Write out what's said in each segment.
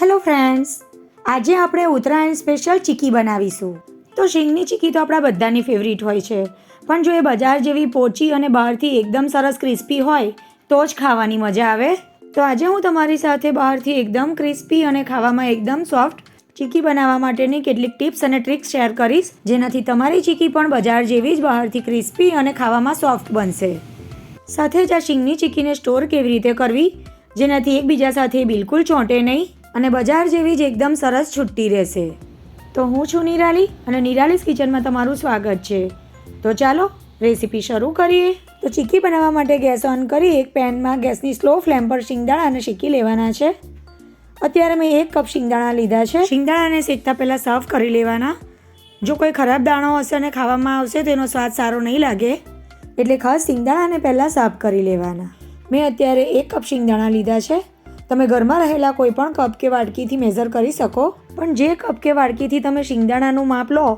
Hello friends આજે આપણે Uttarayan special ચીકી બનાવીશું. તો શીંગની ચીકી તો આપણા બધાની ફેવરિટ હોય છે. પણ જો એ બજાર જેવી પોચી અને બહારથી એકદમ સરસ ક્રિસ્પી હોય, તો જ ખાવાની મજા આવે. તો આજે હું તમારી સાથે બહારથી એકદમ ક્રિસ્પી અને ખાવામાં એકદમ સોફ્ટ ચીકી બનાવવા માટેની કેટલીક ટિપ્સ અને ટ્રિક્સ શેર કરીશ, જેનાથી તમારી ચીકી પણ બજાર જેવી જ બહારથી ક્રિસ્પી અને ખાવામાં સોફ્ટ બનશે. સાથે જ આ શીંગની ચીકીને સ્ટોર કેવી રીતે કરવી, જેનાથી એકબીજા સાથે બિલકુલ ચોંટે નહીં. અને બજાર જેવી જ એકદમ સરસ છૂટતી રહેશે. તો હું છું નિરાલી અને નિરાલીસ કિચનમાં તમારું સ્વાગત છે. તો ચાલો, રેસીપી શરૂ કરીએ. તો ચીકી બનાવવા માટે ગેસ ઓન કરી એક પેનમાં ગેસની સ્લો ફ્લેમ પર શિંગદાણા અને શીકી લેવાના છે. અત્યારે મેં એક કપ શિંગદાણા લીધા છે. શિંગદાણાને શેકતા પહેલાં સાફ કરી લેવાના. જો કોઈ ખરાબ દાણો હશે અને ખાવામાં આવશે તો એનો સ્વાદ સારો નહીં લાગે. એટલે ખાસ શિંગદાણાને પહેલાં સાફ કરી લેવાના. મેં અત્યારે એક કપ શિંગદાણા લીધા છે. તમે ઘરમાં રહેલા કોઈ પણ કપ કે વાડકીથી મેઝર કરી શકો, પણ જે કપ કે વાડકીથી તમે શિંગદાણાનું માપ લો,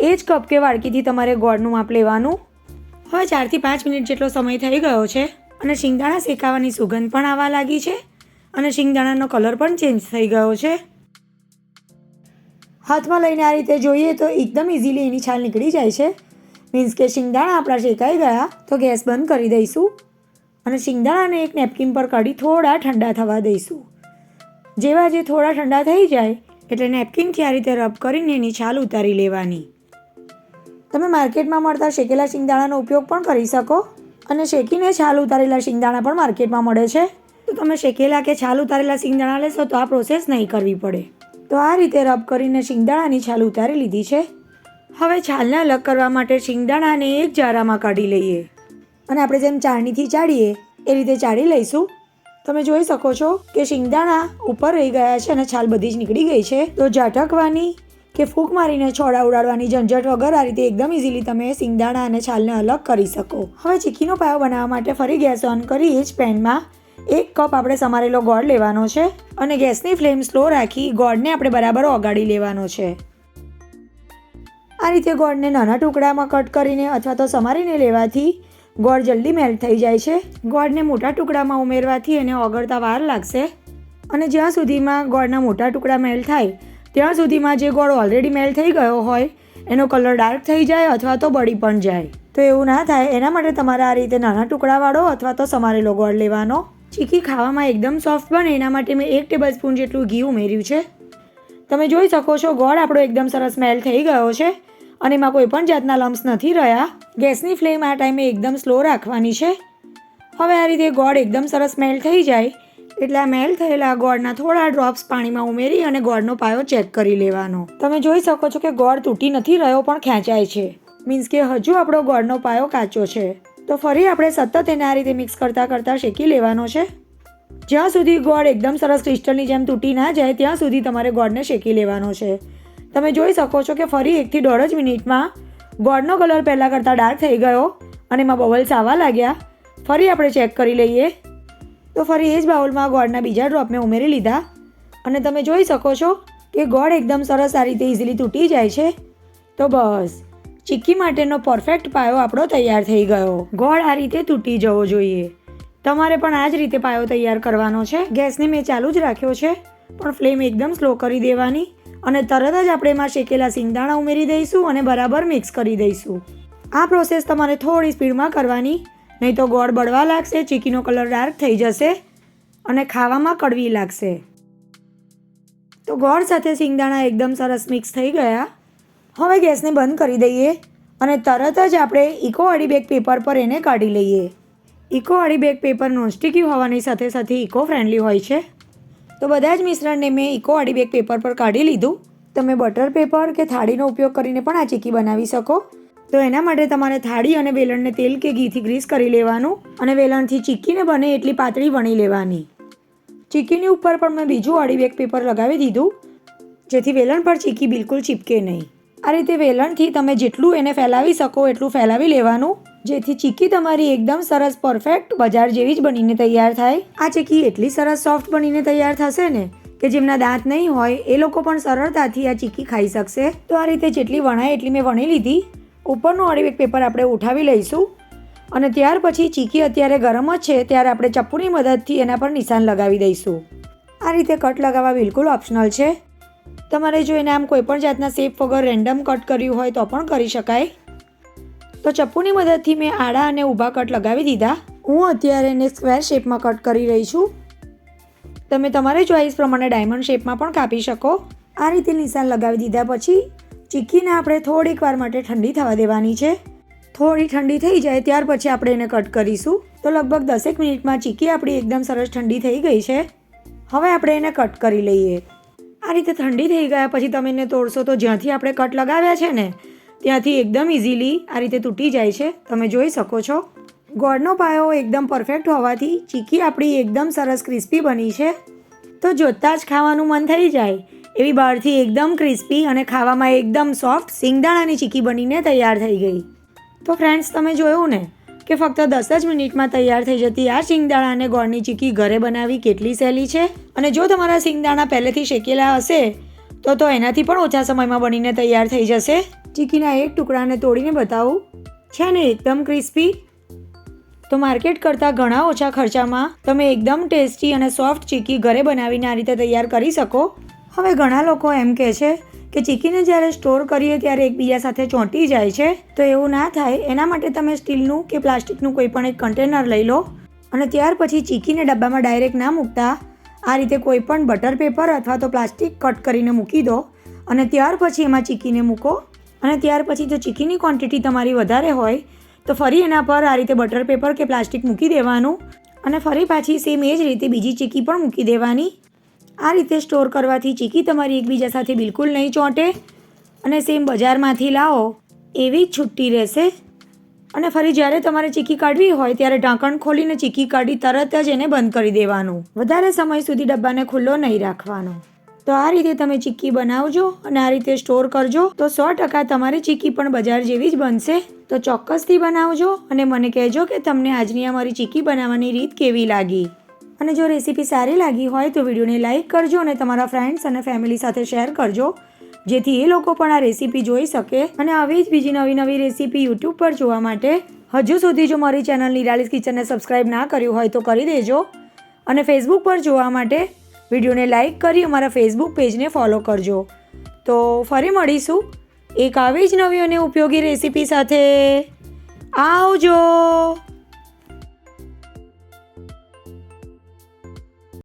એ જ કપ કે વાડકીથી તમારે ગોળનું માપ લેવાનું. હવે ચારથી પાંચ મિનિટ જેટલો સમય થઈ ગયો છે અને શિંગદાણા શેકાવાની સુગંધ પણ આવવા લાગી છે અને શિંગદાણાનો કલર પણ ચેન્જ થઈ ગયો છે. હાથમાં લઈને આ રીતે જોઈએ તો એકદમ ઇઝીલી એની છાલ નીકળી જાય છે. મીન્સ કે શિંગદાણા આપણા શેકાઈ ગયા, તો ગેસ બંધ કરી દઈશું. અને શિંગદાણાને એક નેપકિન પર કાઢી થોડા ઠંડા થવા દઈશું. જેવા જે થોડા ઠંડા થઈ જાય, એટલે નેપકિનથી આ રીતે રબ કરીને એની છાલ ઉતારી લેવાની. તમે માર્કેટમાં મળતા શેકેલા શિંગદાણાનો ઉપયોગ પણ કરી શકો. અને શેકીને છાલ ઉતારેલા શિંગદાણા પણ માર્કેટમાં મળે છે. તો તમે શેકેલા કે છાલ ઉતારેલા શિંગદાણા લેશો તો આ પ્રોસેસ નહીં કરવી પડે. તો આ રીતે રબ કરીને શિંગદાણાની છાલ ઉતારી લીધી છે. હવે છાલને અલગ કરવા માટે શિંગદાણાને એક જારામાં કાઢી લઈએ. અને આપણે જેમ ચાળણીથી ચાળીએ, એ રીતે ચાળી લઈશું. તમે જોઈ શકો છો કે શિંગદાણા ઉપર રહી ગયા છે અને છાલ બધી જ નીકળી ગઈ છે. તો ઝાટકવાની કે ફૂંક મારીને છોડા ઉડાડવાની ઝંઝટ વગર આ રીતે એકદમ ઇઝીલી તમે શિંગદાણા અને છાલને અલગ કરી શકો. હવે ચીકીનો પાયો બનાવવા માટે ફરી ગેસ ઓન કરી એ જ પેનમાં એક કપ આપણે સમારેલો ગોળ લેવાનો છે અને ગેસની ફ્લેમ સ્લો રાખી ગોળને આપણે બરાબર ઓગાળી લેવાનો છે. આ રીતે ગોળને નાના ટુકડામાં કટ કરીને અથવા તો સમારીને લેવાથી ગોળ જલ્દી મેલ્ટ થઈ જાય છે. ગોળને મોટા ટુકડામાં ઉમેરવાથી એને ઓગળતા વાર લાગશે. અને જ્યાં સુધીમાં ગોળના મોટા ટુકડા મેલ્ટ થાય, ત્યાં સુધીમાં જે ગોળ ઓલરેડી મેલ્ટ થઈ ગયો હોય, એનો કલર ડાર્ક થઈ જાય અથવા તો બળી પણ જાય. તો એવું ના થાય, એના માટે તમારે આ રીતે નાના ટુકડાવાળો અથવા તો સમારેલો ગોળ લેવાનો. ચીકી ખાવામાં એકદમ સોફ્ટ બને, એના માટે મેં એક ટેબલ સ્પૂન જેટલું ઘી ઉમેર્યું છે. તમે જોઈ શકો છો, ગોળ આપણો એકદમ સરસ મેલ થઈ ગયો છે. અને એમાં કોઈ પણ જાતના લમ્સ નથી રહ્યા. ગેસની ફ્લેમ આ ટાઈમે એકદમ સ્લો રાખવાની છે. હવે આ રીતે ગોળ એકદમ સરસ મેલ્ટ થઈ જાય. એટલે આ મેલ્ટ થયેલા ગોળના થોડા ડ્રોપ્સ પાણીમાં ઉમેરી અને ગોળનો પાયો ચેક કરી લેવાનો. તમે જોઈ શકો છો કે ગોળ તૂટી નથી રહ્યો, પણ ખેંચાય છે. મીન્સ કે હજુ આપણો ગોળનો પાયો કાચો છે. તો ફરી આપણે સતત એને આ રીતે મિક્સ કરતાં કરતાં શેકી લેવાનો છે. જ્યાં સુધી ગોળ એકદમ સરસ ક્રિસ્ટલની જેમ તૂટી ના જાય, ત્યાં સુધી તમારે ગોળને શેકી લેવાનો છે. તમે જોઈ શકો છો કે ફરી એકથી દોઢ જ મિનિટમાં ગોળનો કલર પહેલાં કરતાં ડાર્ક થઈ ગયો અને એમાં બબલ્સ આવવા લાગ્યા. ફરી આપણે ચેક કરી લઈએ. તો ફરી એ જ બાઉલમાં ગોળના બીજા ડ્રોપ મેં ઉમેરી લીધા. અને તમે જોઈ શકો છો કે ગોળ એકદમ સરસ આ રીતે ઇઝીલી તૂટી જાય છે. તો બસ, ચીક્કી માટેનો પરફેક્ટ પાયો આપણો તૈયાર થઈ ગયો. ગોળ આ રીતે તૂટી જવો જોઈએ. તમારે પણ આ જ રીતે પાયો તૈયાર કરવાનો છે. ગેસને મેં ચાલુ જ રાખ્યો છે, પણ ફ્લેમ એકદમ સ્લો કરી દેવાની. અને તરત જ આપણે એમાં શેકેલા સિંગદાણા ઉમેરી દઈશું અને બરાબર મિક્સ કરી દઈશું. આ પ્રોસેસ તમારે થોડી સ્પીડમાં કરવાની, નહીં તો ગોળ બળવા લાગશે, ચીકીનો કલર ડાર્ક થઈ જશે અને ખાવામાં કડવી લાગશે. તો ગોળ સાથે સિંગદાણા એકદમ સરસ મિક્સ થઈ ગયા. હવે ગેસને બંધ કરી દઈએ અને તરત જ આપણે ઇકો અડીબેગ પેપર પર એને કાઢી લઈએ. ઇકો અડીબેગ પેપર નોનસ્ટિકી હોવાની સાથે સાથે ઇકો ફ્રેન્ડલી હોય છે. તો બધા જ મિશ્રણને મેં ઇકો અડીબેગ પેપર પર કાઢી લીધું. તમે બટર પેપર કે થાળીનો ઉપયોગ કરીને પણ આ ચીકી બનાવી શકો. તો એના માટે તમારે થાળી અને વેલણને તેલ કે ઘીથી ગ્રીસ કરી લેવાનું અને વેલણથી ચીક્કીને બને એટલી પાતળી વણી લેવાની. ચીક્કીની ઉપર પણ મેં બીજું અડીબેગ પેપર લગાવી દીધું, જેથી વેલણ પર ચીક્કી બિલકુલ ચીપકે નહીં. આ રીતે વેલણથી તમે જેટલું એને ફેલાવી શકો એટલું ફેલાવી લેવાનું. જેથી ચીક્કી તમારી એકદમ સરસ પરફેક્ટ બજાર જેવી જ બનીને તૈયાર થાય. આ ચીક્કી એટલી સરસ સોફ્ટ બનીને તૈયાર થશે ને કે જેમના દાંત નહીં હોય, એ લોકો પણ સરળતાથી આ ચીક્કી ખાઈ શકશે. તો આ રીતે જેટલી વણાય એટલી મેં વણી લીધી. ઉપરનું અળીવેક પેપર આપણે ઉઠાવી લઈશું. અને ત્યાર પછી ચીકી અત્યારે ગરમ જ છે, ત્યારે આપણે ચપ્પુની મદદથી એના પર નિશાન લગાવી દઈશું. આ રીતે કટ લગાવવા બિલકુલ ઓપ્શનલ છે. તમારે જો એને આમ કોઈપણ જાતના શેપ વગર રેન્ડમ કટ કર્યું હોય તો પણ કરી શકાય. તો ચપ્પુની મદદથી મેં આડા અને ઊભા કટ લગાવી દીધા. હું અત્યારે એને સ્ક્વેર શેપમાં કટ કરી રહી છું. તમે તમારી ચોઈસ પ્રમાણે ડાયમંડ શેપમાં પણ કાપી શકો. આ રીતે નિશાન લગાવી દીધા પછી ચીક્કીને આપણે થોડીક વાર માટે ઠંડી થવા દેવાની છે. થોડી ઠંડી થઈ જાય ત્યાર પછી આપણે એને કટ કરીશું. તો લગભગ દસેક મિનિટમાં ચીક્કી આપણી એકદમ સરસ ઠંડી થઈ ગઈ છે. હવે આપણે એને કટ કરી લઈએ. આ રીતે ઠંડી થઈ ગયા પછી તમે એને તોડશો તો જ્યાંથી આપણે કટ લગાવ્યા છે ને ત્યાંથી એકદમ ઇઝીલી આ રીતે તૂટી જાય છે. તમે જોઈ શકો છો. ગોળનો પાયો એકદમ પરફેક્ટ હોવાથી ચીકી આપણી એકદમ સરસ ક્રિસ્પી બની છે. તો જોતાં જ ખાવાનું મન થઈ જાય. એવી બહારથી એકદમ ક્રિસ્પી અને ખાવામાં એકદમ સોફ્ટ સિંગદાણાની ચીકી બનીને તૈયાર થઈ ગઈ. તો ફ્રેન્ડ્સ તમે જોયું ને કે ફક્ત દસ જ મિનિટમાં તૈયાર થઈ જતી આ સિંગદાણા અને ગોળની ચીકી ઘરે બનાવી કેટલી સહેલી છે? અને જો તમારા સિંગદાણા પહેલેથી શેકેલા હશે તો તો એનાથી પણ ઓછા સમયમાં બનીને તૈયાર થઈ જશે. ચીકીના એક ટુકડાને તોડીને બતાવું. છે ને એકદમ ક્રિસ્પી. તો માર્કેટ કરતાં ઘણા ઓછા ખર્ચામાં તમે એકદમ ટેસ્ટી અને સોફ્ટ ચીકી ઘરે બનાવીને આ રીતે તૈયાર કરી શકો. હવે ઘણા લોકો એમ કહે છે કે ચીકીને જ્યારે સ્ટોર કરીએ ત્યારે એકબીજા સાથે ચોંટી જાય છે. તો એવું ના થાય. એના માટે તમે સ્ટીલનું કે પ્લાસ્ટિકનું કોઈ પણ એક કન્ટેનર લઈ લો. અને ત્યાર પછી ચીકીને ડબ્બામાં ડાયરેક્ટ ના મૂકતા. આ રીતે કોઈ પણ બટર પેપર અથવા તો પ્લાસ્ટિક કટ કરીને મૂકી દો અને ત્યાર પછી એમાં ચીકીને મૂકો. અને ત્યાર પછી જો ચીકીની ક્વોન્ટિટી તમારી વધારે હોય, તો ફરી એના પર આ રીતે બટર પેપર કે પ્લાસ્ટિક મૂકી દેવાનું અને ફરી પાછી સેમ એ જ રીતે બીજી ચીકી પણ મૂકી દેવાની. આ રીતે સ્ટોર કરવાથી ચીકી તમારી એકબીજા સાથે બિલકુલ નહીં ચોંટે અને સેમ બજારમાંથી લાવો, એવી જ છૂટી રહેશે. અને ફરી જ્યારે તમારે ચીકી કાઢવી હોય ત્યારે ઢાંકણ ખોલીને ચીકી કાઢી તરત જ એને બંધ કરી દેવાનું. વધારે સમય સુધી ડબ્બાને ખુલ્લો નહીં રાખવાનો. તો આ રીતે તમે ચીક્કી બનાવજો અને આ રીતે સ્ટોર કરજો. તો સો ટકા તમારી ચીક્કી પણ બજાર જેવી જ બનશે. તો ચોક્કસથી બનાવજો અને મને કહેજો કે તમને આજની અમારી ચીક્કી બનાવવાની રીત કેવી લાગી. અને જો રેસીપી સારી લાગી હોય તો વિડીયોને લાઇક કરજો અને તમારા ફ્રેન્ડ્સ અને ફેમિલી સાથે શેર કરજો. જેથી એ લોકો પણ આ રેસીપી જોઈ શકે અને આવી જ બીજી નવી નવી રેસીપી યુટ્યુબ પર જોવા માટે હજુ સુધી જો મારી ચેનલ નિરાલીસ કિચનને સબસ્ક્રાઇબ ના કર્યું હોય તો કરી દેજો અને ફેસબુક પર જોવા માટે વિડીયોને લાઇક કરી અમારા ફેસબુક પેજને ફોલો કરજો. તો ફરી મળીશું એક આવી જ નવી અને ઉપયોગી રેસીપી સાથે. આવજો!